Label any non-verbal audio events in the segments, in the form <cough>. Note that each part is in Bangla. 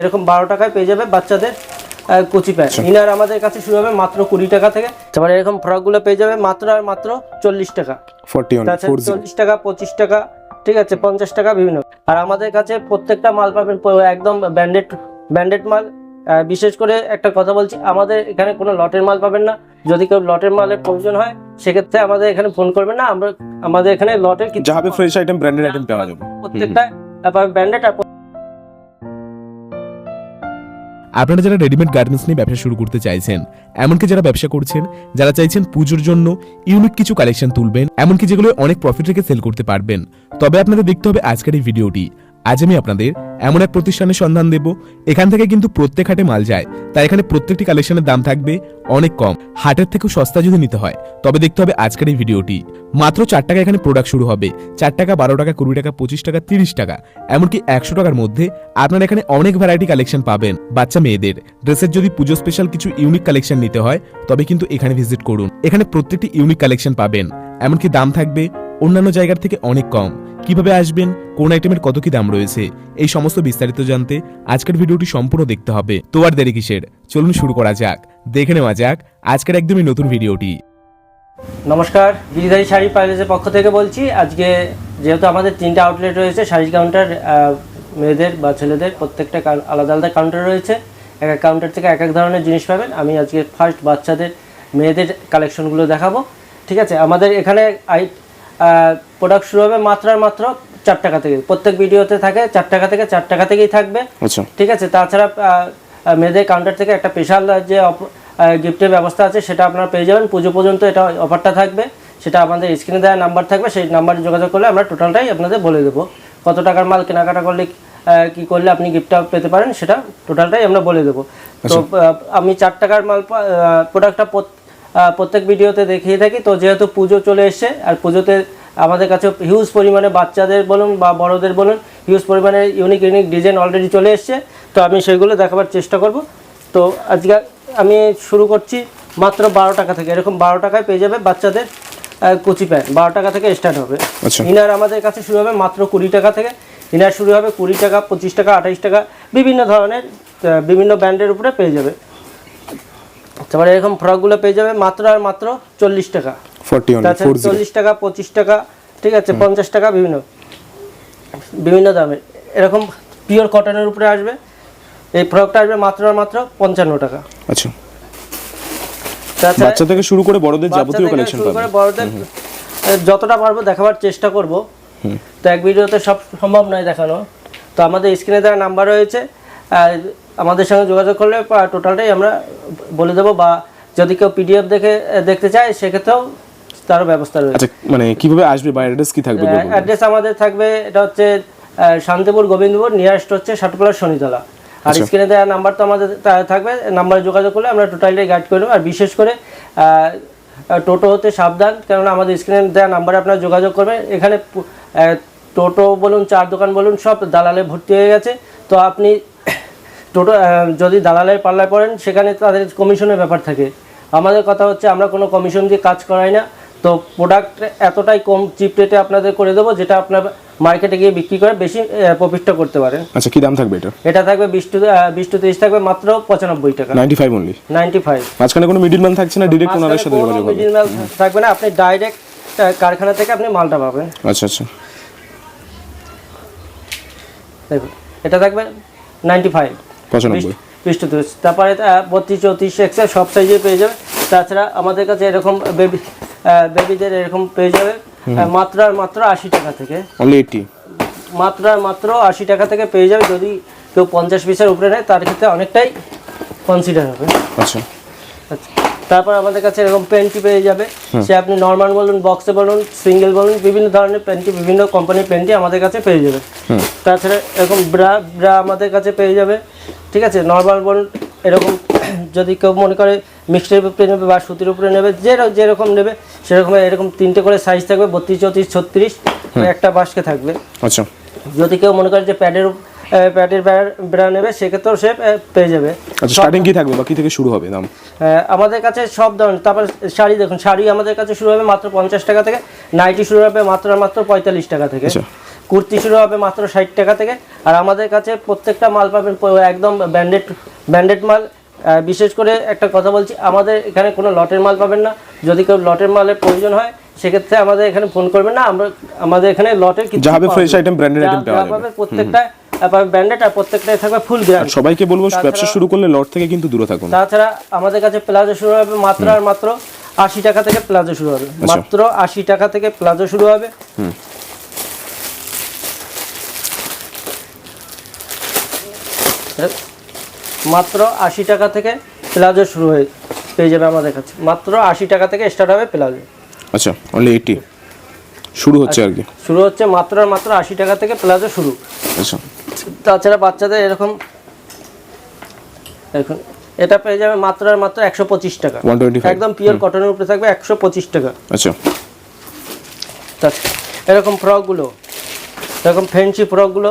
এরকম বারো টাকায় পেয়ে যাবে বাচ্চাদের কুচি প্যান্ট ইনার আমাদের কাছে শুরু হবে মাত্র কুড়ি টাকা থেকে। তারপরে এরকম ফ্রকগুলো পেয়ে যাবে মাত্র আর মাত্র চল্লিশ টাকা। চল্লিশ টাকা পঁচিশ টাকা ঠিক আছে পঞ্চাশ টাকা বিভিন্ন। আর আমাদের কাছে প্রত্যেকটা মাল পাবেন একদম ব্যান্ডেড ব্যান্ডেড মাল। বিশেষ করে একটা কথা বলছি আমাদের এখানে কোনো লটের মাল পাবেন না। যদি কেউ লটের মালের প্রয়োজন হয় সেক্ষেত্রে আমাদের এখানে ফোন করবেন না। আমরা আমাদের এখানে লটের কিছু যাবে ফ্রেশ আইটেম ব্র্যান্ডেড আইটেম পাওয়া যাবে। প্রত্যেকটা ব্যান্ডেড আর আপনারা যারা রেডিমেড গার্মেন্টস নিয়ে ব্যবসা শুরু করতে চাইছেন, এমনকি যারা ব্যবসা করছেন, যারা চাইছেন পুজোর জন্য ইউনিক কিছু কালেকশন তুলবেন, এমনকি যেগুলো অনেক প্রফিট রেখে সেল করতে পারবেন, তবে আপনাদের দেখতে হবে আজকের এই ভিডিওটি আজ আমি আপনাদের এমন এক প্রতিষ্ঠানের সন্ধান দেব। এখান থেকে কিন্তু প্রত্যেক হাটে মাল যায়। তাই এখানে প্রত্যেকটি কালেকশনের দাম থাকবে অনেক কম। হাটের থেকেও সস্তা যদি নিতে হয়, তবে দেখতে হবে আজকের এই ভিডিওটি। মাত্র চার টাকা এখানে প্রোডাক্ট শুরু হবে। চার টাকা, বারো টাকা, কুড়ি টাকা, পঁচিশ টাকা, তিরিশ টাকা, এমনকি একশো টাকার মধ্যে আপনারা এখানে অনেক ভ্যারাইটি কালেকশন পাবেন বাচ্চা মেয়েদের। ড্রেসের যদি পুজো স্পেশাল কিছু ইউনিক কালেকশন নিতে হয়, তবে কিন্তু এখানে ভিজিট করুন। এখানে প্রত্যেকটি ইউনিক কালেকশন পাবেন। এমনকি দাম থাকবে অন্যান্য জায়গার থেকে অনেক কম। কীভাবে আসবেন, কোন আইটেমের কত কি দাম রয়েছে, এই সমস্ত বিস্তারিত জানতে আজকের ভিডিওটি সম্পূর্ণ দেখতে হবে। তো আর দেরি কিসের? চলুন শুরু করা যাক। দেখে নেওয়া যাক আজকের একদমই নতুন ভিডিওটি। নমস্কার, গিরিধারী শাড়ি প্যালেসের পক্ষ থেকে বলছি, আজকে যেহেতু আমাদের তিনটা আউটলেট রয়েছে শাড়ি কাউন্টার মেয়েদের বা ছেলেদের প্রত্যেকটা আলাদা আলাদা কাউন্টার রয়েছে। এক এক কাউন্টার থেকে এক এক ধরনের জিনিস পাবেন। আমি আজকে ফার্স্ট বাচ্চাদের, মেয়েদের কালেকশনগুলো দেখাবো। ঠিক আছে, আমাদের এখানে প্রোডাক্ট শুরু হবে মাত্র আর মাত্র চার টাকা থেকে। প্রত্যেক ভিডিওতে থাকে চার টাকা থেকে চার টাকা থেকেই থাকবে। আচ্ছা। ঠিক আছে? তাছাড়া মেয়েদের কাউন্টার থেকে একটা স্পেশাল যে গিফটের ব্যবস্থা আছে সেটা আপনারা পেয়ে যাবেন। পুজো পর্যন্ত এটা অফারটা থাকবে। সেটা আমাদের স্ক্রিনে দেওয়া নাম্বার থাকবে। সেই নাম্বারে যোগাযোগ করলে আমরা টোটালটাই আপনাদের বলে দেবো। কত টাকার মাল কেনাকাটা করলে কি করলে আপনি গিফটটা পেতে পারেন সেটা টোটালটাই আমরা বলে দেবো। তো আমি চার টাকার মাল প্রোডাক্টটা প্রত্যেক ভিডিওতে দেখিয়ে থাকি। তো যেহেতু পুজো চলে এসছে আর পুজোতে আমাদের কাছে হিউজ পরিমাণে বাচ্চাদের বলুন বা বড়দের বলুন হিউজ পরিমাণে ইউনিক ইউনিক ডিজাইন অলরেডি চলে এসছে। তো আমি সেগুলো দেখাবার চেষ্টা করব। তো আজকে আমি শুরু করছি মাত্র বারো টাকা থেকে। এরকম বারো টাকায় পেয়ে যাবে বাচ্চাদের কুচি প্যান্ট বারো টাকা থেকে স্টার্ট হবে। আচ্ছা। ইনার আমাদের কাছে শুরু হবে মাত্র কুড়ি টাকা থেকে। ইনার শুরু হবে কুড়ি টাকা পঁচিশ টাকা আঠাইশ টাকা বিভিন্ন ধরনের বিভিন্ন ব্র্যান্ডের উপরে পেয়ে যাবে। তারপরে এরকম ফ্রকগুলো পেয়ে যাবে মাত্র আর মাত্র চল্লিশ টাকা। চল্লিশ টাকা পঁচিশ টাকা ঠিক আছে পঞ্চাশ টাকা বিভিন্ন বিভিন্ন দামের এরকম পিওর কটনের উপরে আসবে। এই ফ্রকটা আসবে মাত্র আর মাত্র পঞ্চান্ন টাকা। আচ্ছা। বাচ্চা থেকে শুরু করে বড়দের যাবতীয় কালেকশন শুরু পাবেন করে বড়দের যতটা পারব দেখাবার চেষ্টা করব। তো এক ভিডিওতে সব সম্ভব নয় দেখানো। তো আমাদের স্ক্রিনে দেওয়া নাম্বার রয়েছে। আমাদের সঙ্গে যোগাযোগ করলে টোটালটাই আমরা বলে দেবো বা যদি কেউ পিডিএফ দেখে দেখতে চায় সেক্ষেত্রেও তারও ব্যবস্থা রয়েছে। আচ্ছা মানে কীভাবে আসবে বা অ্যাড্রেস কি থাকবে অ্যাড্রেস আমাদের থাকবে এটা হচ্ছে শান্তিপুর গোবিন্দপুর নিয়ারেস্ট হচ্ছে সাটকুলার শনিতলা। আর আচ্ছা। স্ক্রিনে দেওয়া নাম্বার তো আমাদের থাকবে নাম্বারে যোগাযোগ করলে আমরা টোটালি গাইড করে দেবো আর বিশেষ করে টোটো হতে সাবধান কেননা আমাদের স্ক্রিনে দেওয়া নাম্বারে আপনারা যোগাযোগ করবেন এখানে টোটো বলুন চার দোকান বলুন সব দালালে ভর্তি হয়ে গেছে। তো আপনি টোটো যদি দালালের পাল্লায় পড়েন সেখানে তাদের কমিশনের ব্যাপার থাকে। আমাদের কথা হচ্ছে আমরা কোনো কমিশন দিয়ে কাজ করাই না। তো প্রোডাক্ট এতটাই কম চিপ রেটে আপনাদের করে দেবো যেটা আপনার মার্কেটে গিয়ে বিক্রি করে বেশি প্রফিটটা করতে পারেন। আচ্ছা কি দাম থাকবে এটা? এটা থাকবে বিশ টু বিশ টু তিরিশ থাকবে মাত্র পঁচানব্বই টাকা। Ninety five only ninety five মাঝখানে কোনো মিডিল ম্যান থাকছে না ডিরেক্ট ওনাদের সাথে যোগাযোগ হবে? থাকবে না আপনি ডাইরেক্ট কারখানা থেকে আপনি মালটা পাবেন। আচ্ছা আচ্ছা। দেখুন এটা থাকবে নাইনটি ফাইভ পঁচানব্বই। পৃষ্ঠ তারপরে বত্রিশ চৌত্রিশ একশো সব সাইজে পেয়ে যাবে। তাছাড়া আমাদের কাছে এরকম বেবি বেবিদের এরকম পেয়ে যাবে মাত্রার মাত্র মাত্র আশি টাকা থেকে। অনলি মাত্র মাত্র আশি টাকা থেকে পেয়ে যাবে যদি কেউ পঞ্চাশ পিসের উপরে নেয় তার ক্ষেত্রে অনেকটাই কনসিডার হবে। আচ্ছা। আচ্ছা। তারপর আমাদের কাছে এরকম পেন্টি পেয়ে যাবে। সে আপনি নর্মাল বলুন বক্সে বলুন সিঙ্গেল বলুন বিভিন্ন ধরনের পেন্টি বিভিন্ন কোম্পানির পেন্টি আমাদের কাছে পেয়ে যাবে। তাছাড়া এরকম ব্রা ব্রা আমাদের কাছে পেয়ে যাবে ঠিক আছে? নর্মাল বলুন এরকম <clears throat> যদি কেউ মনে করে মিক্সডের উপরে নেবে বা সুতির উপরে নেবে যে যেরকম নেবে সেরকম এরকম তিনটে করে সাইজ থাকবে বত্রিশ চৌত্রিশ ছত্রিশ একটা বাসকে থাকবে। আচ্ছা। যদি কেউ মনে করে যে প্যাডের প্যাডের ব্রা নেবে সেক্ষেত্রেও সে পেয়ে যাবে। আচ্ছা স্টার্টিং কি থাকবে বা কি থেকে শুরু হবে দাম? আমাদের কাছে সব ধরনের তারপর শাড়ি দেখুন শাড়ি আমাদের কাছে শুরু হবে মাত্র পঞ্চাশ টাকা থেকে নাইটি শুরু হবে মাত্র মাত্র পঁয়তাল্লিশ টাকা থেকে আচ্ছা। কুর্তি শুরু হবে মাত্র ষাট টাকা থেকে আর আমাদের কাছে প্রত্যেকটা মাল পাবেন একদম ব্যান্ডেড ব্যান্ডেড মাল বিশেষ করে একটা কথা বলছি আমাদের এখানে কোনো লটের মাল পাবেন না যদি কেউ লটের মালের প্রয়োজন হয় সেক্ষেত্রে আমাদের এখানে ফোন করবেন না আমরা আমাদের এখানে লটের কিছু item, প্রত্যেকটা ব্র্যান্ডেড আর প্রত্যেকটাই থাকবে ফুল গ্রান্ড সবাইকে বলব ব্যবসা শুরু করলে লট থেকে কিন্তু দূরে থাকুন। তাছাড়া আমাদের কাছে প্লাজো শুরু হবে মাত্র আর মাত্র আশি টাকা থেকে প্লাজো শুরু হবে। মাত্র আশি টাকা থেকে প্লাজো শুরু হবে। মাত্র আশি টাকা থেকে প্লাজো শুরু হয়ে পেয়ে যাবে আমাদের কাছে। মাত্র আশি টাকা থেকে স্টার্ট হবে প্লাজো। আচ্ছা অনলি এইটি শুরু হচ্ছে আর কি। শুরু হচ্ছে মাত্র মাত্র আশি টাকা থেকে প্লাজো শুরু। আচ্ছা। তাছাড়া বাচ্চাদের এরকম এখন এটা পেয়ে যাবে মাত্র আর মাত্র একশো পঁচিশ টাকা। 125 একদম পিওর কটনের উপরে থাকবে একশো পঁচিশ টাকা। আচ্ছা। এরকম ফ্রকগুলো এরকম ফ্যান্সি ফ্রকগুলো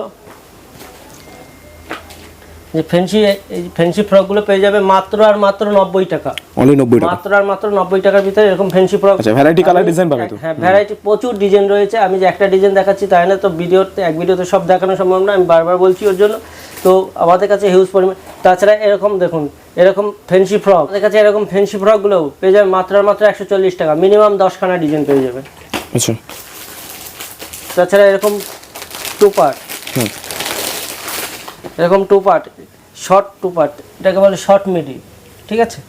ফ্যান্সি এই ফ্যান্সি ফ্রকগুলো পেয়ে যাবে মাত্র আর মাত্র নব্বই টাকা। অনলি নব্বই টাকা? মাত্র আর মাত্র নব্বই টাকার ভিতরে এরকম ফ্যান্সি ফ্রক আচ্ছা ভ্যারাইটি কালার ডিজাইন পাবে তো? হ্যাঁ ভ্যারাইটি প্রচুর ডিজাইন রয়েছে। আমি যে একটা ডিজাইন দেখাচ্ছি তাই না তো ভিডিওতে এক ভিডিওতে সব দেখানো সম্ভব না আমি বারবার বলছি ওর জন্য। তো আমাদের কাছে হিউজ পরিমাণ তাছাড়া এরকম দেখুন এরকম ফ্যান্সি ফ্রক আমাদের কাছে এরকম ফ্যান্সি ফ্রকগুলোও পেয়ে যাবে মাত্র আর মাত্র একশো চল্লিশ টাকা। মিনিমাম দশখানা ডিজাইন পেয়ে যাবে। আচ্ছা। তাছাড়া এরকম টু পার্ট হুম। এরকম two part short two part এটাকে বলে শর্ট মিডি ঠিক আছে?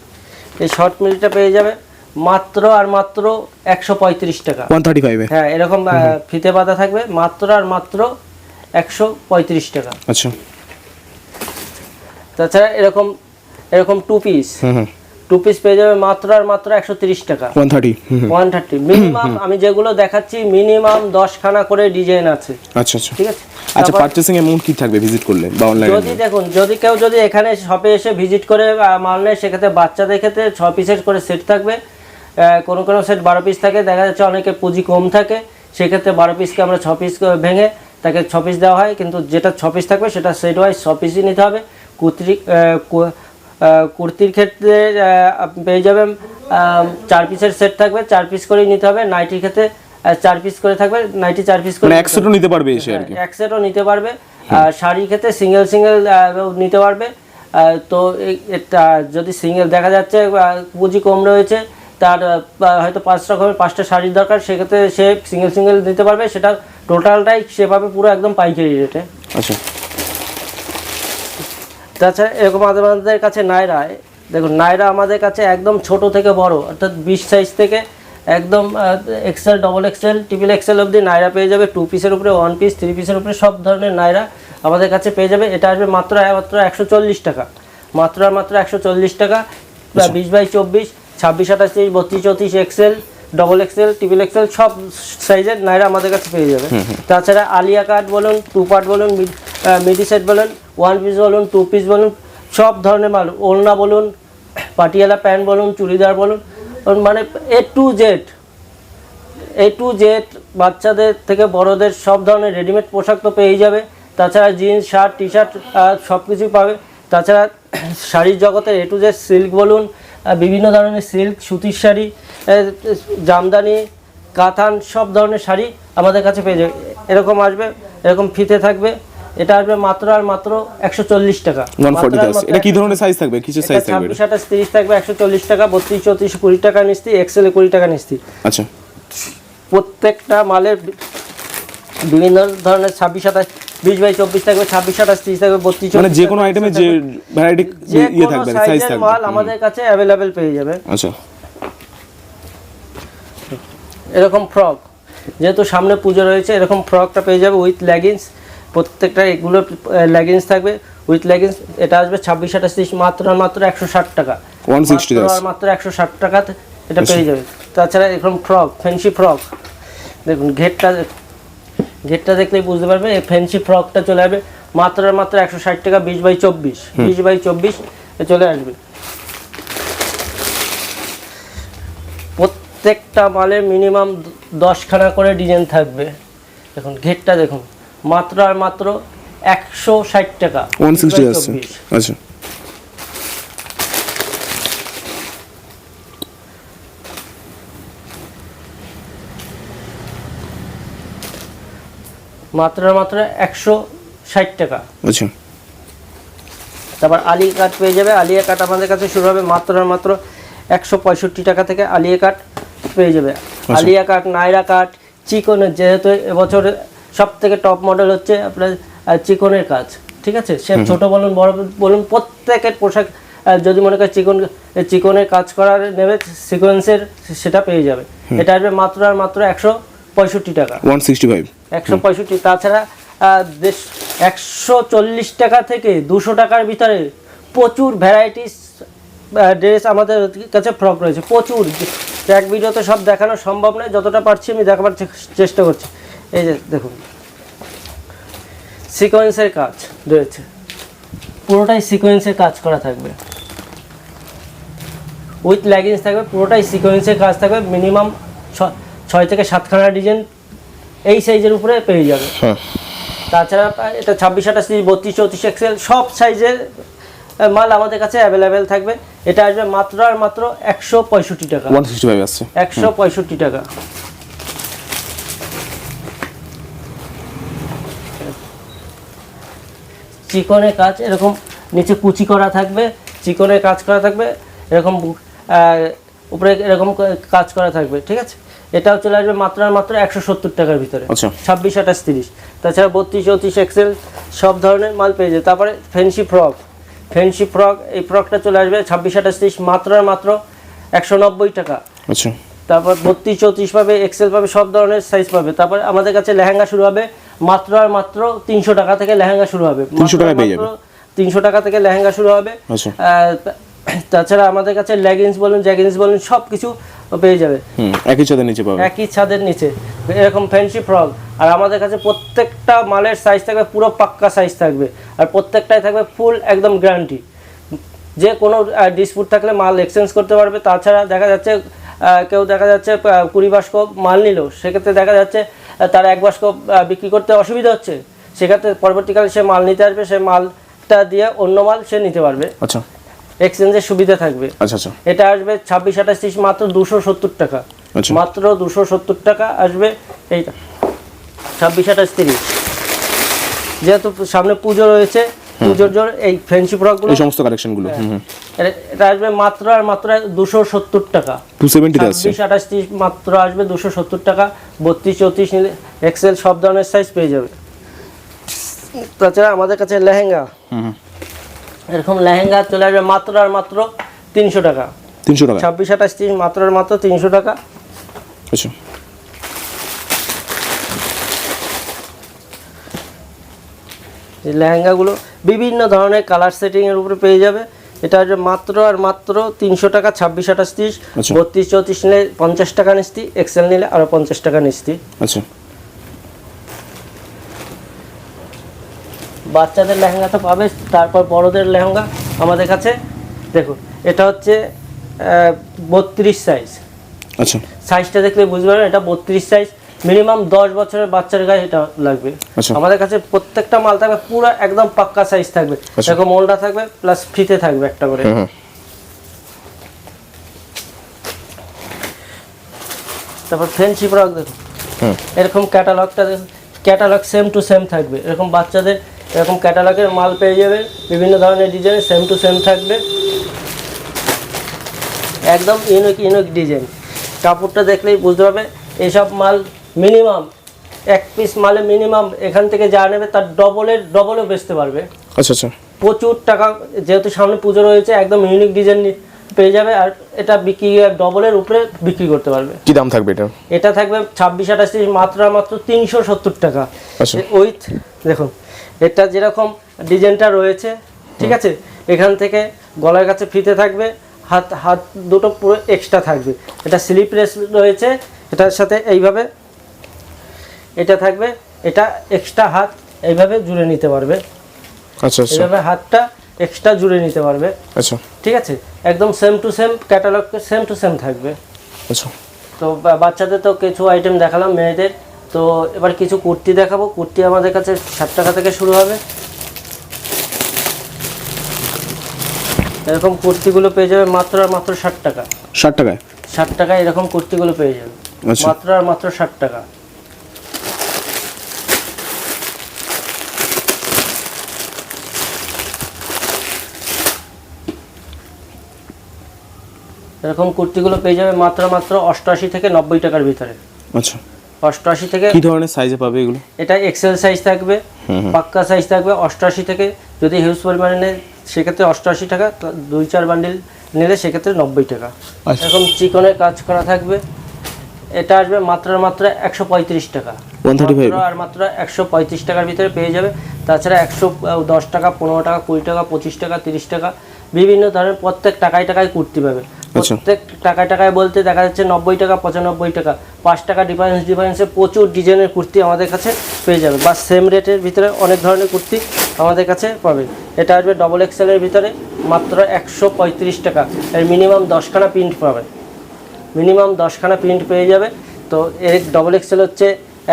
এই শর্ট মিডিটা পেয়ে যাবে মাত্র আর মাত্র একশো পঁয়ত্রিশ টাকা। ওয়ান থার্টি ফাইভে হ্যাঁ এরকম ফিতে বাঁধা থাকবে মাত্র আর মাত্র একশো পঁয়ত্রিশ টাকা। আচ্ছা। তাছাড়া এরকম এরকম টু পিস হুম। টু পিস পেয়ে যাবে মাত্র আর মাত্র একশো তিরিশ টাকা। One thirty one thirty minimum আমি যেগুলো দেখাচ্ছি মিনিমাম দশখানা করে ডিজাইন আছে। আচ্ছা আচ্ছা। ঠিক আছে? আচ্ছা পারচেসিং অ্যামাউন্ট কি থাকবে ভিজিট করলে বা অনলাইনে যদি দেখুন যদি কেউ যদি এখানে শপে এসে ভিজিট করে মাল নেয় সেক্ষেত্রে বাচ্চাদের ক্ষেত্রে ছ পিসের করে সেট থাকবে। কোনো কোনো সেট বারো পিস থাকে দেখা যাচ্ছে অনেকে পুঁজি কম থাকে। সেক্ষেত্রে বারো পিসকে আমরা ছ পিস ভেঙে তাকে ছ পিস দেওয়া হয়। কিন্তু যেটা ছ পিস থাকবে সেটা সেট ওয়াইজ ছ পিসই নিতে হবে। কুর্তি আহ, কু- আহ, কুর্তির ক্ষেত্রে পেয়ে যাবেন চার পিসের সেট থাকবে চার পিস করেই নিতে হবে। নাইটির ক্ষেত্রে চার পিস করে থাকবে নাইটি চার পিস করে মানে নিতে এক সেটও নিতে পারবে এসে আর কি? এক সেটও নিতে পারবে। আর শাড়ির ক্ষেত্রে সিঙ্গেল সিঙ্গেল নিতে পারবে। তো এটা যদি সিঙ্গেল দেখা যাচ্ছে পুঁজি কম রয়েছে তার হয়তো পাঁচ রকমের পাঁচটা শাড়ির দরকার সেক্ষেত্রে সে সিঙ্গেল সিঙ্গেল নিতে পারবে। সেটা টোটালটাই সেভাবে পুরো একদম পাইকারি রেটে আচ্ছা। তাছাড়া এরকম আমাদের কাছে নায়রা, দেখুন, নায়রা আমাদের কাছে একদম ছোট থেকে বড়, অর্থাৎ বিশ সাইজ থেকে একদম XL double XL triple XL অবধি নায়রা পেয়ে যাবে। টু পিসের উপরে ওয়ান পিস থ্রি পিসের উপরে সব ধরনের নায়রা আমাদের কাছে পেয়ে যাবে। এটা আসবে মাত্র মাত্র একশো চল্লিশ টাকা। মাত্র মাত্র একশো চল্লিশ টাকা, বিশ বাই চব্বিশ, ছাব্বিশ আঠাশ তিরিশ বত্রিশ, চৌত্রিশ XL double XL triple XL সব সাইজের নাইরা আমাদের কাছে পেয়ে যাবে। তাছাড়া আলিয়া কাট বলুন টু পার্ট বলুন মিডি সেট বলুন ওয়ান পিস বলুন টু পিস বলুন সব ধরনের মাল। ওড়না বলুন পাটিয়ালা প্যান্ট বলুন চুড়িদার বলুন মানে A to Z A to Z বাচ্চাদের থেকে বড়দের সব ধরনের রেডিমেড পোশাক তো পেয়েই যাবে। তাছাড়া জিন্স শার্ট টি শার্ট সব কিছুই পাবে। তাছাড়া শাড়ির জগতের এ টু জেড সিল্ক বলুন বিভিন্ন ধরনের সিল্ক সুতির শাড়ি জামদানি কাতান সব ধরনের শাড়ি আমাদের কাছে পেয়ে যাবে। এরকম আসবে এরকম ফিতে থাকবে। এটা আসবে মাত্র আর মাত্র একশো চল্লিশ টাকা। এটা কি ধরনের সাইজ থাকবে? সাইজ আঠাশ তিরিশ থাকবে একশো চল্লিশ টাকা বত্রিশ চৌত্রিশ কুড়ি টাকা নিস্তি এক্সেলে কুড়ি টাকা নিস্তি। আচ্ছা। প্রত্যেকটা মালের বিভিন্ন ধরনের ছাব্বিশ আঠাশ বিশ বাই চব্বিশ থাকবে ছাব্বিশ আঠাশ তিরিশ থাকবে বত্রিশ মানে যে কোনো আইটেমে যে ভ্যারাইটি ইয়ে থাকবে সাইজ থাকবে। মাল আমাদের কাছে অ্যাভেলেবেল পেয়ে যাবে। আচ্ছা। এরকম ফ্রক যেহেতু সামনে পুজো রয়েছে এরকম ফ্রকটা পেয়ে যাবে উইথ লেগিংস প্রত্যেকটা এগুলো লেগিংস থাকবে। উইথ লেগিংস এটা আসবে ছাব্বিশ আঠাশ তিরিশ মাত্র মাত্র একশো ষাট টাকা। 160 মাত্র টাকা। মাত্র একশো ষাট টাকাতে এটা পেয়ে যাবে। তাছাড়া এরকম ফ্রক ফ্যান্সি ফ্রক দেখুন ঘেরটা ঘেরটা দেখলেই বুঝতে পারবে এই ফ্যান্সি ফ্রকটা চলে আসবে মাত্রার মাত্র একশো ষাট টাকা বিশ বাই চব্বিশ বিশ বাই চব্বিশ চলে আসবে। প্রত্যেকটা মালে মিনিমাম দশখানা করে ডিজাইন থাকবে। দেখুন ঘেরটা দেখুন মাত্র আর মাত্র একশো ষাট টাকা ওয়ান 20 সিক্সটি by আসছে 24 আচ্ছা। মাত্র মাত্র একশো ষাট টাকা। আচ্ছা তারপর আলিয়া কাঠ পেয়ে যাবে। আলিয়া কাঠ আমাদের কাছে শুরু হবে মাত্রার মাত্র একশো পঁয়ষট্টি টাকা থেকে আলিয়া কাঠ পেয়ে যাবে। আলিয়া কাঠ নাইরা কাঠ চিকনের যেহেতু এবছর সব থেকে টপ মডেল হচ্ছে আপনার চিকনের কাজ ঠিক আছে? সে ছোট বলুন বড় বলুন প্রত্যেকের পোশাক যদি মনে করে চিকন চিকনের কাজ করার নেবে সিকোয়েন্সের সেটা পেয়ে যাবে। এটা আসবে মাত্র আর মাত্র একশো পঁয়ষট্টি টাকা। ওয়ান সিক্সটি ফাইভ একশো পঁয়ষট্টি। তাছাড়া দেশ একশো চল্লিশ টাকা থেকে দুশো টাকার ভিতরে প্রচুর ভ্যারাইটিস ড্রেস আমাদের কাছে ফ্রক রয়েছে। প্রচুর। এক ভিডিওতে সব দেখানো সম্ভব নয়। যতটা পারছি আমি দেখাবার চেষ্টা করছি। এই যে দেখুন। সিকোয়েন্সের কাজ রয়েছে। পুরোটাই সিকোয়েন্সের কাজ করা থাকবে। উইথ লেগিংস থাকবে পুরোটাই সিকোয়েন্সের কাজ থাকবে। মিনিমাম ছয় থেকে সাতখানা ডিজাইন এই সাইজের উপরে পেয়ে যাবে। হ্যাঁ। তাছাড়া এটা ছাব্বিশ আঠাশ বত্রিশ চৌত্রিশ এক্সেল সব সাইজের মাল আমাদের কাছে অ্যাভেলেবেল থাকবে। এটা আসবে মাত্র আর মাত্র একশো পঁয়ষট্টি টাকা। একশো পঁয়ষট্টি টাকা। চিকনের কাজ এরকম নিচে কুচি করা থাকবে চিকনের কাজ করা থাকবে এরকম উপরে এরকম কাজ করা থাকবে ঠিক আছে? এটাও চলে আসবে মাত্র মাত্র একশো সত্তর টাকার ভিতরে। আচ্ছা। ছাব্বিশ আঠাশ তিরিশ। তাছাড়া বত্রিশ চৌত্রিশ এক্সেল সব ধরনের মাল পেয়ে যাবে। তারপরে ফেন্সি ফ্রক। ফেন্সি ফ্রক এই ফ্রকটা চলে আসবে ছাব্বিশ আঠাশ তিরিশ মাত্র মাত্র একশো নব্বই টাকা। আচ্ছা। তারপর বত্রিশ চৌত্রিশ পাবে এক্সেল পাবে সব ধরনের সাইজ পাবে। তারপর আমাদের কাছে লেহেঙ্গা শুরু হবে মাত্র আর মাত্র তিনশো টাকা থেকে লেহেঙ্গা শুরু হবে। 300 টাকায় পেয়ে যাবে। তিনশো টাকা থেকে লেহেঙ্গা শুরু হবে। আচ্ছা। তাছাড়া আমাদের কাছে লেগিংস বলুন জ্যাগিংস বলুন সব কিছু পেয়ে যাবে। একই ছাদের নিচে পাবে। একই ছাদের নিচে। এরকম ফ্যান্সি ফ্রক আর আমাদের কাছে প্রত্যেকটা মালের সাইজ থাকবে পুরো পাক্কা সাইজ থাকবে। আর প্রত্যেকটাই থাকবে ফুল একদম গ্যারান্টি যে কোনো ডিসপুট থাকলে মাল এক্সচেঞ্জ করতে পারবে। তাছাড়া দেখা যাচ্ছে কেউ দেখা যাচ্ছে কুড়ি বাস্ক মাল নিল। সেক্ষেত্রে দেখা যাচ্ছে তার এক বাস্ক বিক্রি করতে অসুবিধা হচ্ছে। সেক্ষেত্রে পরবর্তীকালে সে মাল নিতে আসবে সে মালটা দিয়ে অন্য মাল সে নিতে পারবে। আচ্ছা। এক্সচেঞ্জের সুবিধা থাকবে। আচ্ছা আচ্ছা। এটা আসবে ছাব্বিশ আঠাশ তিরিশ মাত্র দুশো সত্তর টাকা। আচ্ছা। মাত্র দুশো সত্তর টাকা আসবে এইটা। ছাব্বিশ আঠাশ তিরিশ। যেহেতু সামনে পুজো রয়েছে পুজোর জন্য এই ফ্যান্সি ফ্রকগুলো এই সমস্ত কালেকশনগুলো হুম হুম। এটা- আসবে মাত্র আর মাত্র দুশো সত্তর টাকা। টু সেভেন্টিতে আসছে। ছাব্বিশ আঠাশ তিরিশ মাত্র আসবে দুশো সত্তর টাকা। বত্রিশ চৌত্রিশ নিলে এক্সেল সব ধরনের সাইজ পেয়ে যাবে। তাছাড়া আমাদের কাছে লেহেঙ্গা। হুম হুম। এরকম লেহেঙ্গা চলে আসবে মাত্র আর মাত্র তিনশো টাকা। তিনশো টাকা? ছাব্বিশ আঠাশ তিরিশ মাত্র আর মাত্র তিনশো টাকা। আচ্ছা। এই লেহেঙ্গাগুলো বিভিন্ন ধরনের কালার সেটিংয়ের উপরে পেয়ে যাবে। এটা হচ্ছে মাত্র আর মাত্র তিনশো টাকা ছাব্বিশ আঠাশ তিরিশ। আচ্ছা। বত্রিশ চৌত্রিশ নিলে পঞ্চাশ টাকা নিস্তি এক্সেল নিলে আরও পঞ্চাশ টাকা নিস্তি আচ্ছা। বাচ্চাদের লেহেঙ্গা তো পাবে তারপর বড়দের লেহেঙ্গা আমাদের কাছে। দেখুন এটা হচ্ছে বত্রিশ সাইজ আচ্ছা। সাইজটা দেখলে বুঝতে পারবেন এটা বত্রিশ সাইজ মিনিমাম দশ বছরের বাচ্চার গায়ে এটা লাগবে। আচ্ছা। আমাদের কাছে প্রত্যেকটা মাল থাকবে পুরো একদম পাক্কা সাইজ থাকবে। আচ্ছা। দেখো মোলটা থাকবে প্লাস ফিতে থাকবে একটা করে। তারপর ফ্রেন্ডশি ফ্রক দেখুন। এরকম ক্যাটালগটা ক্যাটালগ সেম টু সেম থাকবে। এরকম বাচ্চাদের এরকম ক্যাটালগের মাল পেয়ে যাবে বিভিন্ন ধরনের ডিজাইন সেম টু সেম থাকবে। একদম ইউনিক ইউনিক ডিজাইন কাপড়টা দেখলেই বুঝতে পারবে এইসব মাল মিনিমাম এক পিস মালে মিনিমাম এখান থেকে যা নেবে তার ডবলের ডবলও বেচতে পারবে। আচ্ছা আচ্ছা। প্রচুর টাকা যেহেতু সামনে পুজো রয়েছে একদম ইউনিক ডিজাইন পেয়ে যাবে আর এটা বিক্রি ডবলের উপরে বিক্রি করতে পারবে। কি দাম থাকবে এটা? এটা থাকবে ছাব্বিশ আঠাশ মাত্র মাত্র তিনশো সত্তর টাকা। আচ্ছা। উইথ দেখুন এটা যেরকম ডিজাইনটা রয়েছে ঠিক আছে? এখান থেকে গলার কাছে ফিতে থাকবে হাত হাত দুটো পুরো এক্সট্রা থাকবে। এটা স্লিপ রেস রয়েছে এটার সাথে এইভাবে এটা থাকবে এটা এক্সট্রা হাত এইভাবে জুড়ে নিতে পারবে। আচ্ছা আচ্ছা। এইভাবে হাতটা এক্সট্রা জুড়ে নিতে পারবে। আচ্ছা। ঠিক আছে? একদম same to same catalogue same to same থাকবে। আচ্ছা। তো বাচ্চাদের তো কিছু আইটেম দেখালাম মেয়েদের। তো এবার কিছু কুর্তি দেখাবো। কুর্তি আমাদের কাছে ষাট টাকা থেকে শুরু হবে। এরকম কুর্তিগুলো পেয়ে যাবে মাত্র আর মাত্র ষাট টাকা। ষাট টাকায়? ষাট টাকায় এরকম কুর্তিগুলো পেয়ে যাবে। আচ্ছা। মাত্র আর মাত্র ষাট টাকা। এরকম কুর্তিগুলো পেয়ে যাবে মাত্র মাত্র অষ্টআশি থেকে নব্বই টাকার ভিতরে। আচ্ছা। অষ্টআশি থেকে কি ধরনের সাইজে পাবে এগুলো? এটা এক্সেল সাইজ থাকবে পাক্কা সাইজ থাকবে অষ্টআশি থেকে যদি হিউজ পরিমাণে নেয় সেক্ষেত্রে অষ্টআশি টাকা দুই চার বান্ডিল নিলে সেক্ষেত্রে নব্বই টাকা। আচ্ছা। এরকম চিকনের কাজ করা থাকবে। এটা আসবে মাত্র মাত্র একশো পঁয়ত্রিশ টাকা। 135 আর মাত্র একশো পঁয়ত্রিশ টাকার ভিতরে পেয়ে যাবে। তাছাড়া একশো দশ টাকা পনেরো টাকা কুড়ি টাকা পঁচিশ টাকা তিরিশ টাকা বিভিন্ন ধরনের প্রত্যেক টাকায় টাকায় কুর্তি পাবে। আচ্ছা। প্রত্যেক টাকায় টাকায় বলতে দেখা যাচ্ছে নব্বই টাকা পঁচানব্বই টাকা। পাঁচ টাকা ডিফারেন্স ডিফারেন্সে প্রচুর ডিজাইনের কুর্তি আমাদের কাছে পেয়ে যাবে। বা সেম রেটের ভিতরে অনেক ধরনের কুর্তি আমাদের কাছে পাবে। এটা আসবে ডবল এক্সেলের ভিতরে মাত্র একশো পঁয়ত্রিশ টাকা। এর মিনিমাম দশখানা প্রিন্ট পাবে। মিনিমাম দশখানা প্রিন্ট পেয়ে যাবে। তো এর ডবল এক্সেল হচ্ছে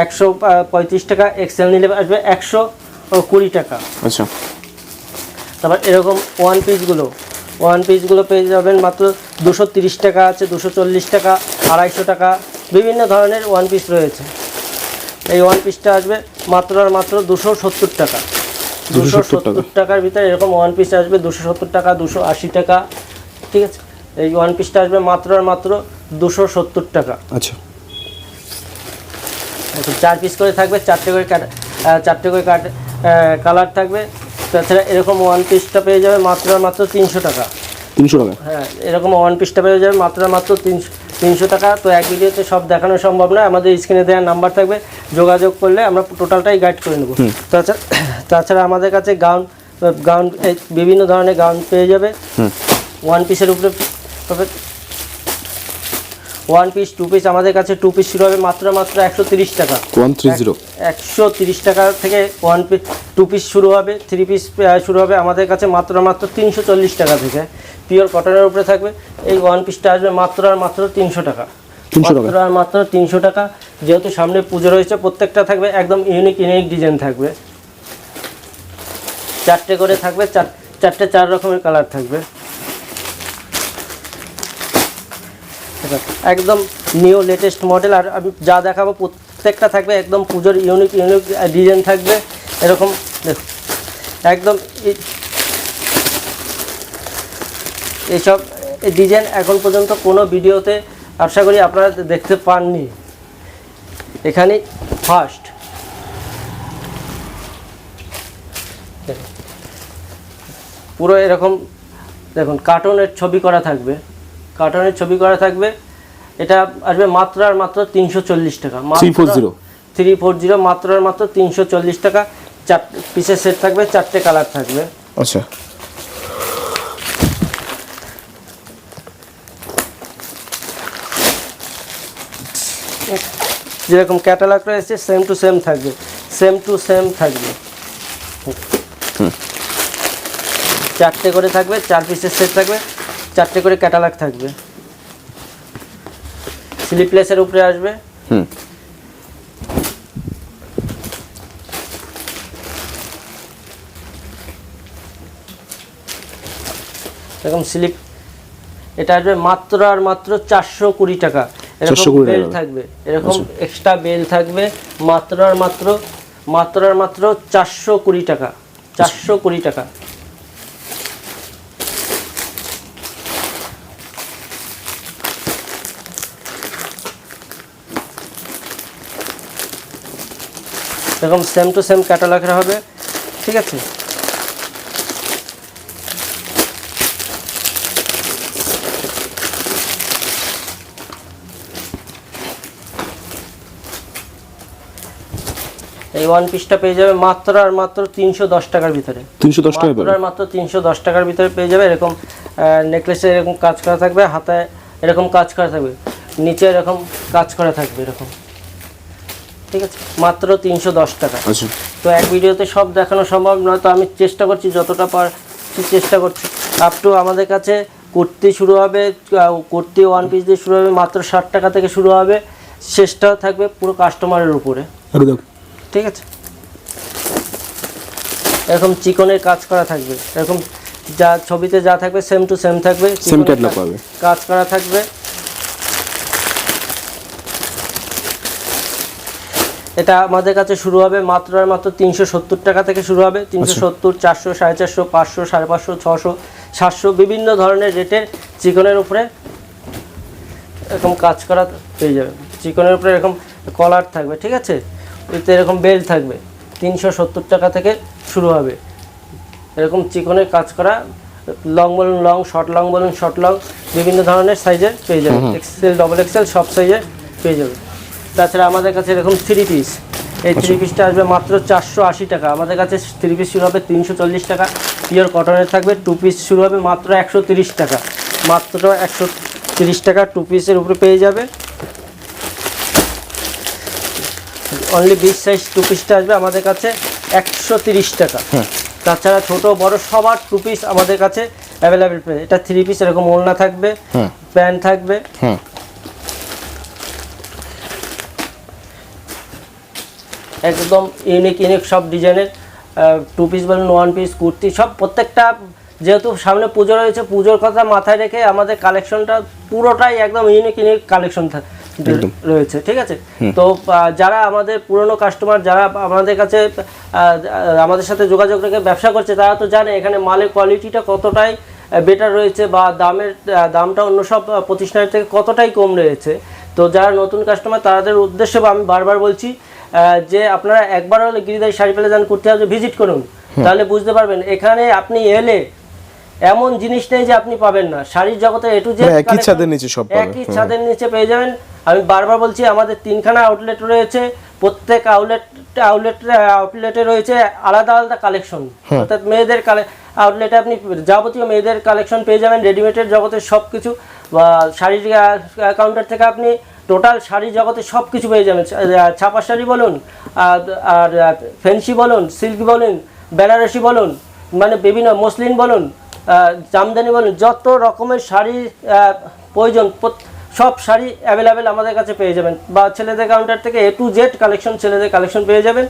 একশো পঁয়ত্রিশ টাকা এক্সেল নিলে আসবে একশো কুড়ি টাকা। আচ্ছা। তারপর এরকম ওয়ান পিসগুলো ওয়ান পিসগুলো পেয়ে যাবেন মাত্র দুশো তিরিশ টাকা আছে দুশো চল্লিশ টাকা আড়াইশো টাকা। বিভিন্ন ধরনের ওয়ান পিস রয়েছে। এই ওয়ান পিসটা আসবে মাত্র আর মাত্র দুশো সত্তর টাকা। দুশো 270 টাকা। সত্তর টাকার ভিতরে এরকম ওয়ান পিস আসবে দুশো সত্তর টাকা দুশো আশি টাকা ঠিক আছে? এই ওয়ান পিসটা আসবে মাত্র আর মাত্র দুশো সত্তর টাকা। আচ্ছা। এখন চার পিস করে থাকবে চারটে করে কাট চারটে করে কাট কালার থাকবে। তাছাড়া এরকম ওয়ান পিসটা পেয়ে যাবে মাত্র আর মাত্র তিনশো টাকা। তিনশো টাকা। হ্যাঁ এরকম ওয়ান পিসটা পেয়ে যাবে মাত্র আর মাত্র তিনশো তিনশো টাকা তো এক ভিডিওতে সব দেখানো সম্ভব নয়। আমাদের স্ক্রিনে দেওয়ার নাম্বার থাকবে যোগাযোগ করলে আমরা টোটালটাই গাইড করে নেব। তাছাড়া তাছাড়া আমাদের কাছে গাউন গাউন এই বিভিন্ন ধরনের গাউন পেয়ে যাবে। ওয়ান পিসের উপরে ওয়ান পিস টু পিস আমাদের কাছে টু পিস শুরু হবে মাত্র মাত্র একশো তিরিশ টাকা। ওয়ান থ্রি জিরো একশো তিরিশ টাকা থেকে ওয়ান পিস টু পিস শুরু হবে থ্রি পিস শুরু হবে আমাদের কাছে মাত্র মাত্র তিনশো চল্লিশ টাকা থেকে। পিওর কটনের উপরে থাকবে এই ওয়ান পিসটা আসবে মাত্র আর মাত্র তিনশো টাকা। মাত্র আর মাত্র তিনশো টাকা যেহেতু সামনে পুজো রয়েছে প্রত্যেকটা থাকবে একদম ইউনিক ইউনিক ডিজাইন থাকবে। চারটে করে থাকবে চার চারটে চার রকমের কালার থাকবে। একদম নিউ লেটেস্ট মডেল আর আমি যা দেখাবো প্রত্যেকটা থাকবে, একদম পুজোর ইউনিক ইউনিক ডিজাইন থাকবে, এরকম দেখুন। একদম এই- এইসব ডিজাইন এখন পর্যন্ত কোনো ভিডিওতে আশা করি আপনারা দেখতে পাননি। এখানে ফার্স্ট পুরো এরকম, দেখুন কার্টুনের ছবি করা থাকবে। কার্টুনের ছবি করা থাকবে। এটা আসবে মাত্র আর মাত্র তিনশো চল্লিশ টাকা। 340 থ্রি ফোর জিরো। মাত্র আর মাত্র তিনশো চল্লিশ টাকা। চার পিসের সেট থাকবে চারটে কালার থাকবে। আচ্ছা। যেরকম ক্যাটালগ রয়েছে সেম টু সেম থাকবে। সেম টু সেম থাকবে। চারটে করে থাকবে চার পিসের সেট থাকবে। চারটে করে ক্যাটালগ থাকবে। স্লিপলেসের উপরে আসবে। হুম। এরকম স্লিপ এটা আসবে মাত্র আর মাত্র চারশো কুড়ি টাকা। এরকম বেল থাকবে। এরকম এক্সট্রা বেল থাকবে মাত্র আর মাত্র মাত্র আর মাত্র চারশো কুড়ি টাকা। চারশো কুড়ি টাকা। এরকম সেম টু সেম ক্যাটালগের হবে ঠিক আছে? এই ওয়ান পিসটা পেয়ে যাবে মাত্র আর মাত্র তিনশো দশ টাকার ভিতরে। তিনশো দশ টাকা আর মাত্র তিনশো দশ টাকার ভিতরে পেয়ে যাবে এরকম নেকলেসে এরকম কাজ করা থাকবে হাতায় এরকম কাজ করা থাকবে নিচে এরকম কাজ করা থাকবে এরকম। ঠিক আছে? মাত্র তিনশো দশ টাকা। আচ্ছা। তো এক ভিডিওতে সব দেখানো সম্ভব নয় তো আমি চেষ্টা করছি যতটা পারছি চেষ্টা করছি। আপ টু আমাদের কাছে কুর্তি শুরু হবে কুর্তি ওয়ান পিস দিয়ে শুরু হবে মাত্র ষাট টাকা থেকে শুরু হবে। শেষটা থাকবে পুরো কাস্টমারের উপরে। ঠিক আছে? এরকম চিকনের কাজ করা থাকবে। এরকম যা ছবিতে যা থাকবে সেম টু সেম থাকবে। কাজ করা থাকবে। এটা আমাদের কাছে শুরু হবে মাত্র আর মাত্র তিনশো সত্তর টাকা থেকে শুরু হবে। তিনশো সত্তর চারশো সাড়ে চারশো পাঁচশো সাড়ে পাঁচশো ছশো সাতশো বিভিন্ন ধরনের রেটের চিকনের উপরে এরকম কাজ করা পেয়ে যাবে। চিকনের উপরে এরকম কলার থাকবে ঠিক আছে? এতে এরকম বেল্ট থাকবে। তিনশো সত্তর টাকা থেকে শুরু হবে। এরকম চিকনের কাজ করা লং বলুন লং শর্ট লং বলুন শর্ট লং বিভিন্ন ধরনের সাইজের পেয়ে যাবেন এক্সেল ডবল এক্সেল সব সাইজের পেয়ে যাবেন তাছাড়া আমাদের কাছে এরকম থ্রি পিস এই থ্রি পিসটা আসবে মাত্র চারশো আশি টাকা। আমাদের কাছে থ্রি পিস শুরু হবে তিনশো চল্লিশ টাকা। পিওর কটনের থাকবে। টু পিস শুরু হবে মাত্র একশো তিরিশ টাকা। মাত্র একশো তিরিশ টাকা টু পিসের উপরে পেয়ে যাবে। অনলি বিগ সাইজ টু পিসটা আসবে আমাদের কাছে একশো তিরিশ টাকা। তাছাড়া ছোট বড় সবার টু পিস আমাদের কাছে অ্যাভেলেবেল পেয়ে এটা থ্রি পিস এরকম ওড়না থাকবে প্যান্ট থাকবে একদম ইউনিক ইউনিক সব ডিজাইনের টু পিস বলুন ওয়ান পিস কুর্তি সব প্রত্যেকটা যেহেতু সামনে পুজো রয়েছে পুজোর কথা মাথায় রেখে আমাদের কালেকশনটা পুরোটাই একদম ইউনিক ইউনিক কালেকশন। রয়েছে ঠিক আছে? তো যারা আমাদের পুরনো কাস্টমার যারা আমাদের কাছে আমাদের সাথে যোগাযোগ রেখে ব্যবসা করছে তারা তো জানে এখানে মালের কোয়ালিটিটা কতটাই বেটার রয়েছে বা দামের দামটা অন্য সব প্রতিষ্ঠানের থেকে কতটাই কম রয়েছে। তো যারা নতুন কাস্টমার তাদের উদ্দেশ্যে আমি বারবার বলছি যে আপনারা একবার হলে গিরিদাই শাড়ি পেলে যান করতে হবে ভিজিট করুন তাহলে বুঝতে পারবেন এখানে আপনি এলে এমন জিনিস নেই যে আপনি পাবেন না। শাড়ির জগতে এটু যে মানে একই ছাদের নিচে সব। একই ছাদের নিচে পেয়ে যাবেন। আমি বারবার বলছি আমাদের তিনখানা আউটলেট রয়েছে প্রত্যেক আউটলেট আউটলেট আউটলেটে রয়েছে আলাদা আলাদা কালেকশন অর্থাৎ মেয়েদের আউটলেটে আপনি যাবতীয় মেয়েদের কালেকশন পেয়ে যাবেন রেডিমেডের জগতের সব কিছু বা শাড়ির কাউন্টার থেকে আপনি টোটাল শাড়ি জগতে সব কিছু পেয়ে যাবেন। ছাপা শাড়ি বলুন আর ফেন্সি বলুন, সিল্ক বলুন, বেনারসি বলুন মানে বিভিন্ন মসলিন বলুন জামদানি বলুন, যত রকমের শাড়ি প্রয়োজন সব শাড়ি অ্যাভেলেবেল আমাদের কাছে পেয়ে যাবেন। বা ছেলেদের কাউন্টার থেকে এ টু জেড কালেকশন ছেলেদের কালেকশন পেয়ে যাবেন।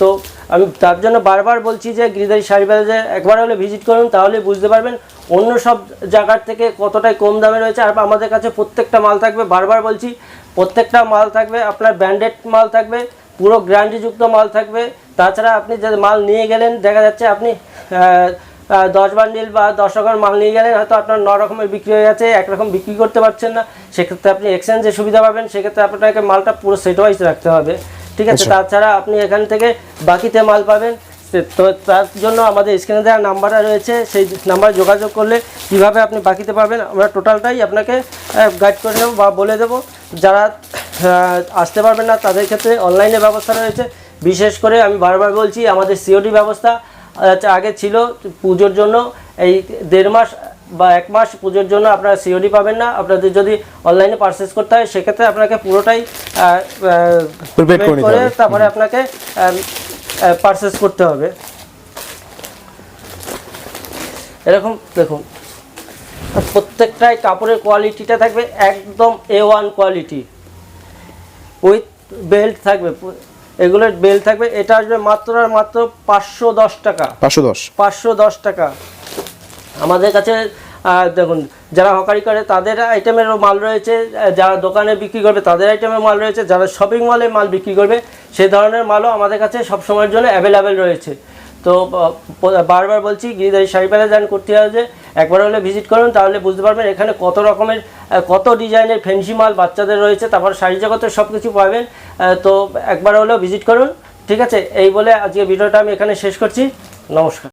তো আমি তার জন্য বারবার বলছি যে গিরিদারি শাড়ি বাজারে একবার হলে ভিজিট করুন, তাহলে বুঝতে পারবেন অন্য সব জায়গার থেকে কতটাই কম দামে রয়েছে। আর আমাদের কাছে প্রত্যেকটা মাল থাকবে, বারবার বলছি, প্রত্যেকটা মাল থাকবে, আপনার ব্র্যান্ডেড মাল থাকবে, পুরো গ্যারান্টিযুক্ত মাল থাকবে। তাছাড়া আপনি যে মাল নিয়ে গেলেন, দেখা যাচ্ছে আপনি দশ বান্ডিল বা দশ রকমের মাল নিয়ে গেলেন হয়তো আপনার ন রকমের বিক্রি হয়ে যাচ্ছে একরকম বিক্রি করতে পারছেন না। সেক্ষেত্রে আপনি এক্সচেঞ্জের সুবিধা পাবেন সেক্ষেত্রে আপনাকে মালটা পুরো সেট ওয়াইজ রাখতে হবে। ঠিক আছে? তাছাড়া আপনি এখান থেকে বাকিতে মাল পাবেন। তো তার জন্য আমাদের স্ক্রিনে দেওয়া নাম্বারটা রয়েছে সেই নাম্বার যোগাযোগ করলে কীভাবে আপনি বাকিতে পাবেন আমরা টোটালটাই আপনাকে গাইড করে দেবো বা বলে দেবো। যারা আসতে পারবেন না তাদের ক্ষেত্রে অনলাইনে ব্যবস্থা রয়েছে। বিশেষ করে আমি বারবার বলছি আমাদের সিওডি ব্যবস্থা আচ্ছা, আগে ছিল পুজোর জন্য এই দেড় মাস বা এক মাস পুজোর জন্য আপনারা সিওডি পাবেন না। আপনাদের যদি অনলাইনে পারচেস করতে হয় সেক্ষেত্রে আপনাকে পুরোটাই করে। তারপরে আপনাকে পারচেস করতে হবে। এরকম দেখুন প্রত্যেকটাই কাপড়ের কোয়ালিটিটা থাকবে একদম A one quality with belt থাকবে এগুলোর বেল থাকবে। এটা আসবে মাত্র আর মাত্র পাঁচশো দশ টাকা। পাঁচশো দশ। পাঁচশো দশ টাকা। আমাদের কাছে দেখুন যারা হকারি করে তাদের আইটেমেরও মাল রয়েছে। যারা দোকানে বিক্রি করবে তাদের আইটেমের মাল রয়েছে। যারা শপিং মলে মাল বিক্রি করবে সেই ধরনের মালও আমাদের কাছে সব সময়ের জন্য অ্যাভেলেবেল রয়েছে। তো বারবার বলছি গিরিদারি শাড়ি পেলে যান করতে হবে যে একবার হলে ভিজিট করুন, তাহলে বুঝতে পারবেন এখানে কত রকমের কত ডিজাইনের ফ্যান্সি মাল বাচ্চাদের রয়েছে, তারপর শাড়ি জগতের সব কিছু পাবেন তো একবার হলেও ভিজিট করুন, ঠিক আছে? এই বলে আজকে ভিডিওটা আমি এখানে শেষ করছি, নমস্কার।